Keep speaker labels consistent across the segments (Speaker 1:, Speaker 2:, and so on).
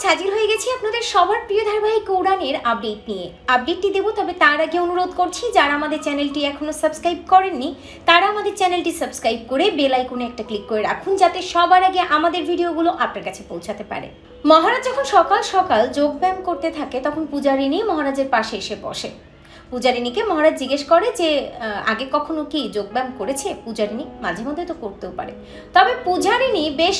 Speaker 1: মহারাজ হাজির হয়ে গেছি আপনাদের সবার প্রিয় ধারাবাহিক উড়ানের আপডেট নিয়ে। আপডেটটি দেবো, তবে তার আগে অনুরোধ করছি, যারা আমাদের চ্যানেলটি এখনও সাবস্ক্রাইব করেননি, তারা আমাদের চ্যানেলটি সাবস্ক্রাইব করে বেল আইকনে একটা ক্লিক করে রাখুন, যাতে সবার আগে আমাদের ভিডিওগুলো আপনার কাছে পৌঁছাতে পারে। মহারাজ যখন সকাল সকাল যোগব্যায়াম করতে থাকে, তখন পূজারিনী মহারাজের পাশে এসে বসে। পূজারিনীকে মহারাজ জিজ্ঞেস করে যে আগে কখনো কি যোগব্যায়াম করেছে? পূজারিনী মাঝে মধ্যে তো করতেও পারে। তবে পূজারিনী বেশ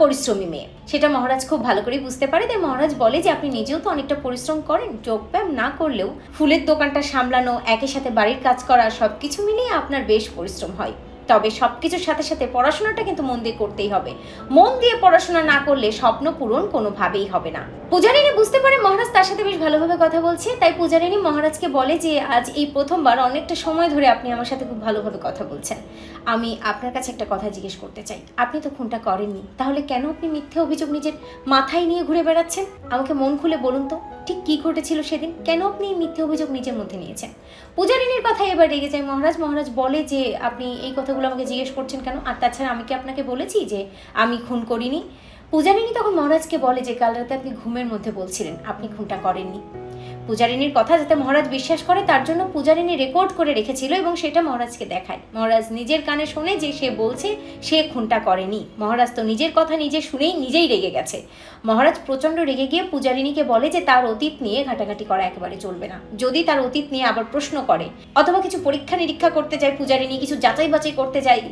Speaker 1: পরিশ্রমী মেয়ে। সেটা মহারাজ খুব ভালো করে বুঝতে পারে তাই মহারাজ বলে যে আপনি নিজেও তো অনেকটা পরিশ্রম করেন যোগব্যায়াম না করলেও ফুলের দোকানটা সামলানো একই সাথে বাড়ির কাজ করা সব কিছু মিলিয়ে আপনার বেশ পরিশ্রম হয়। তবে সব কিছুর সাথে সাথে পড়াশোনাটা কিন্তু মন দিয়ে করতেই হবে। মন দিয়ে পড়াশোনা না করলে স্বপ্ন পূরণ কোনোভাবেই হবে না। পূজারিনী বুঝতে পারে মহারাজ তার সাথে বেশ ভালোভাবে কথা বলছে, তাই পূজারিনী মহারাজকে বলে যে, আজ এই প্রথমবার অনেকটা সময় ধরে আপনি আমার সাথে খুব ভালোভাবে কথা বলছেন। আমি আপনার কাছে একটা কথা জিজ্ঞেস করতে চাই। আপনি তো খুনটা করেননি, তাহলে কেন আপনি মিথ্যে অভিযোগ নিজের মাথায় নিয়ে ঘুরে বেড়াচ্ছেন? আমাকে মন খুলে বলুন তো। ঠিক কি ঘটেছিল সেদিন? কেন আপনি মিথ্যে অভিযোগ নিজের মধ্যে নিয়েছেন? পূজারিনীর কথা এবার রেগে যায়। মহারাজ মহারাজ বলে যে আপনি এই কথাগুলো আমাকে জিজ্ঞেস করছেন কেন? আর তাছাড়া আমি কি আপনাকে বলেছি যে আমি খুন করিনি? পূজারিনী তখন মহারাজকে বলে যে কাল রাতে আপনি ঘুমের মধ্যে বলছিলেন। আপনি খুনটা করেননি। পূজারিনীর কথা যাতে মহারাজ বিশ্বাস করে, তার জন্য পূজারিনী রেকর্ড করে রেখেছিল এবং সেটা মহারাজকে দেখায়। মহারাজ নিজের কানে শুনে যে সে বলছে, সে খুনটা করেনি। মহারাজ তো নিজের কথা নিজে শুনেই নিজেই রেগে গেছে। মহারাজ প্রচণ্ড রেগে গিয়ে পূজারিনীকে বলে যে, তার অতীত নিয়ে ঘাটাঘাটি করা একেবারে চলবে না। যদি তার অতীত নিয়ে আবার প্রশ্ন করে, অথবা কিছু পরীক্ষা নিরীক্ষা করতে যায় পূজারিনী কিছু যাচাই বাছাই করতে যায়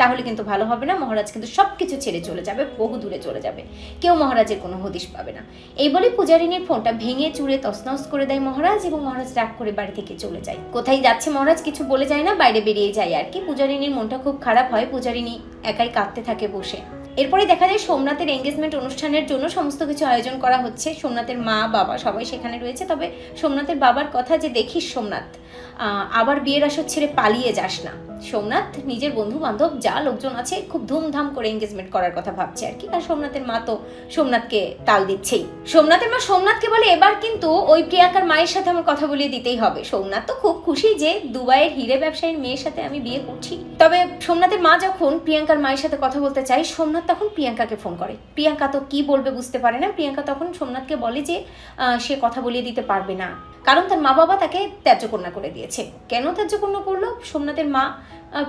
Speaker 1: তাহলে কিন্তু ভালো হবে না। মহারাজ কিন্তু সব কিছু ছেড়ে চলে যাবে, বহু দূরে চলে যাবে। কেউ মহারাজের কোনো হদিশ পাবে না। এই বলে পূজারিনীর ফোনটা ভেঙে চুরে তসনস করে দেয় মহারাজ এবং মহারাজ রাগ করে বাড়ি থেকে চলে যায়। কোথায় যাচ্ছে মহারাজ কিছু বলে যায় না, বাইরে বেরিয়ে যায় আর কি। পূজারিনীর মনটা খুব খারাপ হয়। পূজারিনী একাই কাঁদতে থাকে বসে। এরপরে দেখা যায় সোমনাথের এঙ্গেজমেন্ট অনুষ্ঠানের জন্য সমস্ত কিছু আয়োজন করা হচ্ছে। সোমনাথের মা, বাবা সবাই সেখানে রয়েছে। তবে সোমনাথের বাবার কথা যে দেখিস সোমনাথ আবার বিয়ের আসর ছেড়ে পালিয়ে যাস না। সোমনাথ নিজের বন্ধু বান্ধব যা লোকজন আছে, খুব ধুমধাম করে এঙ্গেজমেন্ট করার কথা ভাবছে আর কি। আর সোমনাথের মা তো সোমনাথকে তাল দিচ্ছেই। সোমনাথের মা সোমনাথকে বলে, এবার কিন্তু ওই প্রিয়াঙ্কার মায়ের সাথে আমার কথা বলিয়ে দিতেই হবে। সোমনাথ তো খুব খুশি যে দুবাইয়ের হিরে ব্যবসায়ীর মেয়ের সাথে আমি বিয়ে করছি। তবে সোমনাথের মা যখন প্রিয়াঙ্কার মায়ের সাথে কথা বলতে চায়, সোমনাথ তখন প্রিয়াঙ্কাকে ফোন করে। প্রিয়াঙ্কা তো কি বলবে বুঝতে পারে না। প্রিয়াঙ্কা তখন সোমনাথকে বলে যে সে কথা বলিয়ে দিতে পারবে না। কারণ তার মা বাবা তাকে ত্যায্য করে দিয়েছে। কেন ত্যায্য করল? সোমনাথের মা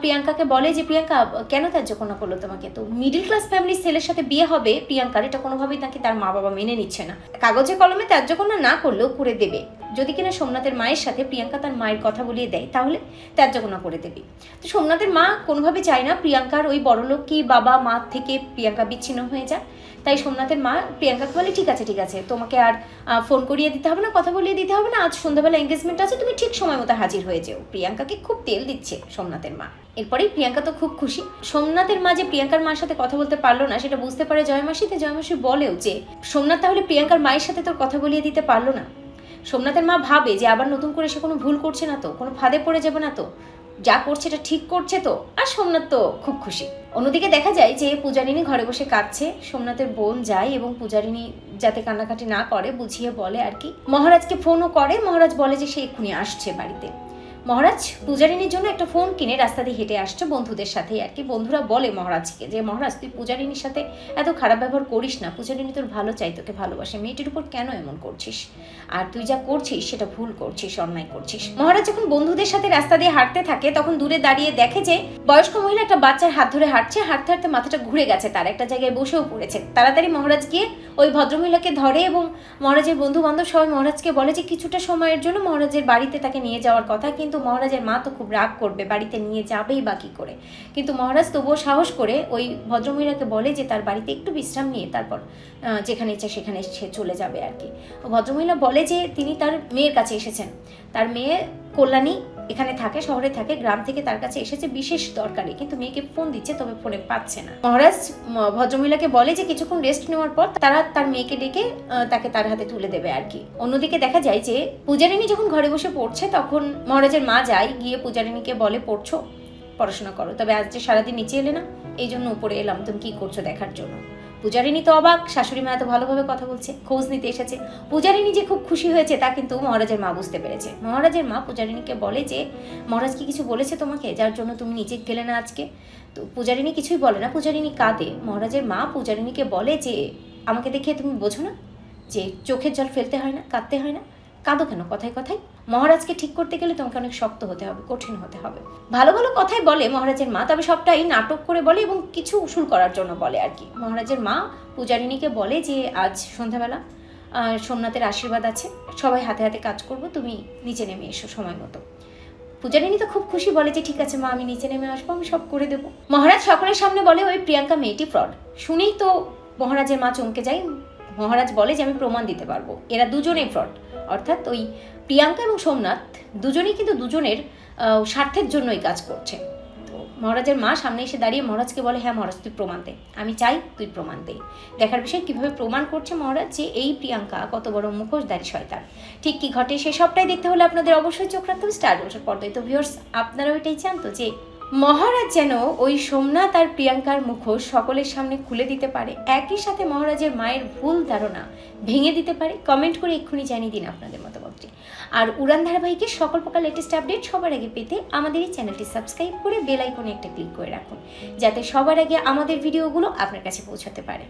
Speaker 1: প্রিয়াঙ্কাকে বলে যে, প্রিয়াঙ্কা, কেন ত্যায্য কন্যা করল তোমাকে? তো মিডিল ক্লাস ফ্যামিলির ছেলের সাথে বিয়ে হবে প্রিয়াঙ্কার, এটা কোনোভাবেই তাকে তার মা বাবা মেনে নিচ্ছে না। কাগজে কলমে ত্যায্য কন্যা না করলেও করে দেবে। যদি কিনা সোমনাথের মায়ের সাথে প্রিয়াঙ্কা তার মায়ের কথা বলিয়ে দেয়, তাহলে ত্যায্য কন্যা করে দেবে। তো সোমনাথের মা কোনোভাবে চায় না প্রিয়াঙ্কার ওই বড়লোক কি বাবা, মা থেকে প্রিয়াঙ্কা বিচ্ছিন্ন হয়ে যায় তাই সোমনাথের মা প্রিয়াঙ্কাকে বলে, ঠিক আছে ঠিক আছে, তোমাকে আর ফোন করিয়ে দিতে হবে না, কথা বলিয়ে দিতে হবে না, আজ সন্ধ্যাবেলা এঙ্গেজমেন্ট আছে, তুমি ঠিক সময় মতো হাজির হয়ে যেও। প্রিয়াঙ্কাকে খুব তেল দিচ্ছে সোমনাথের মা। এরপরেই প্রিয়াঙ্কা তো খুব খুশি। সোমনাথের মা যে প্রিয়াঙ্কার মার সাথে কথা বলতে পারল না, সেটা বুঝতে পারে জয়মাসিতে জয়মাসি বলেও যে, সোমনাথ তাহলে প্রিয়াঙ্কার মায়ের সাথে তোর কথা বলিয়ে দিতে পারল না? সোমনাথের মা ভাবে যে আবার নতুন করে সে কোনো ভুল করছে না তো, কোনো ফাঁদে পড়ে যাবে না তো। যা করছে এটা ঠিক করছে তো, আর সোমনাথ তো খুব খুশি। অন্যদিকে দেখা যায় যে পূজারিনী ঘরে বসে কাঁদছে, সোমনাথের বোন যায় এবং পূজারিনী যাতে কান্নাকাটি না করে বুঝিয়ে বলে আর কি। মহারাজকে ফোনও করে, মহারাজ বলে যে সে এক্ষুনি আসছে বাড়িতে। মহারাজ পূজারিনীর জন্য একটা ফোন কিনে রাস্তা দিয়ে হেঁটে আসছে বন্ধুদের সাথে আর কি। বন্ধুরা বলে মহারাজকে যে, মহারাজ, তুই পূজারিনীর সাথে এত খারাপ ব্যবহার করিস না। পূজারিনী তোর ভালো চাই, তোকে ভালোবাসে। মেয়েটির উপর কেন এমন করছিস? আর তুই যা করছিস, সেটা ভুল করছিস, অন্যায় করছিস। মহারাজ যখন বন্ধুদের সাথে রাস্তা দিয়ে হাঁটতে থাকে, তখন দূরে দাঁড়িয়ে দেখে যে, বয়স্ক মহিলা একটা বাচ্চার হাত ধরে হাঁটছে। হাঁটতে হাঁটতে মাথাটা ঘুরে গেছে তার। একটা জায়গায় বসেও পড়েছে। তাড়াতাড়ি মহারাজ গিয়ে ওই ভদ্রমহিলাকে ধরে এবং মহারাজের বন্ধু বান্ধব সবাই মহারাজকে বলে যে, কিছুটা সময়ের জন্য মহারাজের বাড়িতে তাকে নিয়ে যাওয়ার কথা। কিন্তু মহারাজের মা তো খুব রাগ করবে, বাড়িতে নিয়ে যাবেই বা কী করে? কিন্তু মহারাজ তবুও সাহস করে ওই ভদ্রমহিলাকে বলে যে তার বাড়িতে একটু বিশ্রাম নিয়ে তারপর যেখানে ইচ্ছা সেখানে সে চলে যাবে আর কি। ভদ্রমহিলা বলে যে তিনি তার মেয়ের কাছে এসেছেন। তার মেয়ে কল্যাণী এখানে থাকে, শহরে থাকে, গ্রাম থেকে তার কাছে এসেছে বিশেষ দরকারে, কিন্তু মেয়েকে ফোন দিচ্ছে, তবে ফোনে পাচ্ছে না। মহারাজ ভদ্রমহিলাকে বলে যে কিছুক্ষণ রেস্ট নেওয়ার পর তারা তার মেয়েকে ডেকে তাকে তার হাতে তুলে দেবে আর কি। অন্যদিকে দেখা যায় যে পূজারিনী যখন ঘরে বসে পড়ছে, তখন মহারাজের মা যায়, গিয়ে পূজারিনীকে বলে, পড়ছো, পড়াশোনা করো। তবে আজ যে সারাদিন নিচে এলে না, এই জন্য উপরে এলাম, তুমি কি করছ দেখার জন্য? পূজারিনী তো অবাক, শাশুড়ি মা এত ভালোভাবে কথা বলছে, খোঁজ নিতে এসেছে। পূজারিনী যে খুব খুশি হয়েছে তা কিন্তু মহারাজের মা বুঝতে পেরেছে। মহারাজের মা পূজারিনীকে বলে যে, মহারাজ কি কিছু বলেছে তোমাকে? যার জন্য তুমি নিচে গেলে না আজকে? তো পূজারিনী কিছুই বলে না পূজারিনী কাঁদে। মহারাজের মা পূজারিনীকে বলে যে, আমাকে দেখে তুমি বোঝো না যে, চোখের জল ফেলতে হয় না, কাঁদতে হয় না? কাঁদো কেন? কথায় কথায় মহারাজকে ঠিক করতে গেলে তোমাকে অনেক শক্ত হতে হবে, কঠিন হতে হবে। ভালো ভালো কথাই বলে মহারাজের মা, তবে সবটাই নাটক করে বলে এবং কিছু উসুল করার জন্য বলে আর কি। মহারাজের মা পূজারিনীকে বলে যে, আজ সন্ধ্যাবেলা সোমনাথের আশীর্বাদ আছে, সবাই হাতে হাতে কাজ করব, তুমি নিচে নেমে এসো সময় মতো। পূজারিনী তো খুব খুশি বলে যে, ঠিক আছে মা, আমি নিচে নেমে আসব, আমি সব করে দেবো। মহারাজ সকলের সামনে বলে, ওই প্রিয়াঙ্কা মেয়েটি ফ্রড। শুনেই তো মহারাজের মা চমকে যায়। মহারাজ বলে যে আমি প্রমাণ দিতে পারব। এরা দুজনেই ফ্রড। অর্থাৎ ওই প্রিয়াঙ্কা এবং সোমনাথ দুজনেই কিন্তু দুজনের স্বার্থের জন্যই কাজ করছে। তো মহারাজের মা সামনে এসে দাঁড়িয়ে মহারাজকে বলে হ্যাঁ মহারাজ, তুই প্রমাণ দে। আমি চাই তুই প্রমাণ দে। দেখার বিষয় কীভাবে প্রমাণ করছে মহারাজ যে এই প্রিয়াঙ্কা কত বড় মুখোশধারী শয়তান। ঠিক কি ঘটে সে সবটাই দেখতে হলে আপনাদের অবশ্যই চোখ রাখতে হবে। স্টার পর্দায়। তো ভিউয়ার্স আপনারা ওইটাই চান তো যে মহারাজ যেন ওই সোমনাথ আর প্রিয়াঙ্কার মুখোশ সকলের সামনে খুলে দিতে পারে। একই সাথে মহারাজের মায়ের ভুল ধারণা ভেঙে দিতে পারে। কমেন্ট করে এক্ষুনি জানিয়ে দিন আপনাদের মতামতটি। আর উড়ান ধারাবাহিকে সকল প্রকার লেটেস্ট আপডেট সবার আগে পেতে আমাদের এই চ্যানেলটি সাবস্ক্রাইব করে বেল আইকনে একটা ক্লিক করে রাখুন, যাতে সবার আগে আমাদের ভিডিওগুলো আপনার কাছে পৌঁছাতে পারে।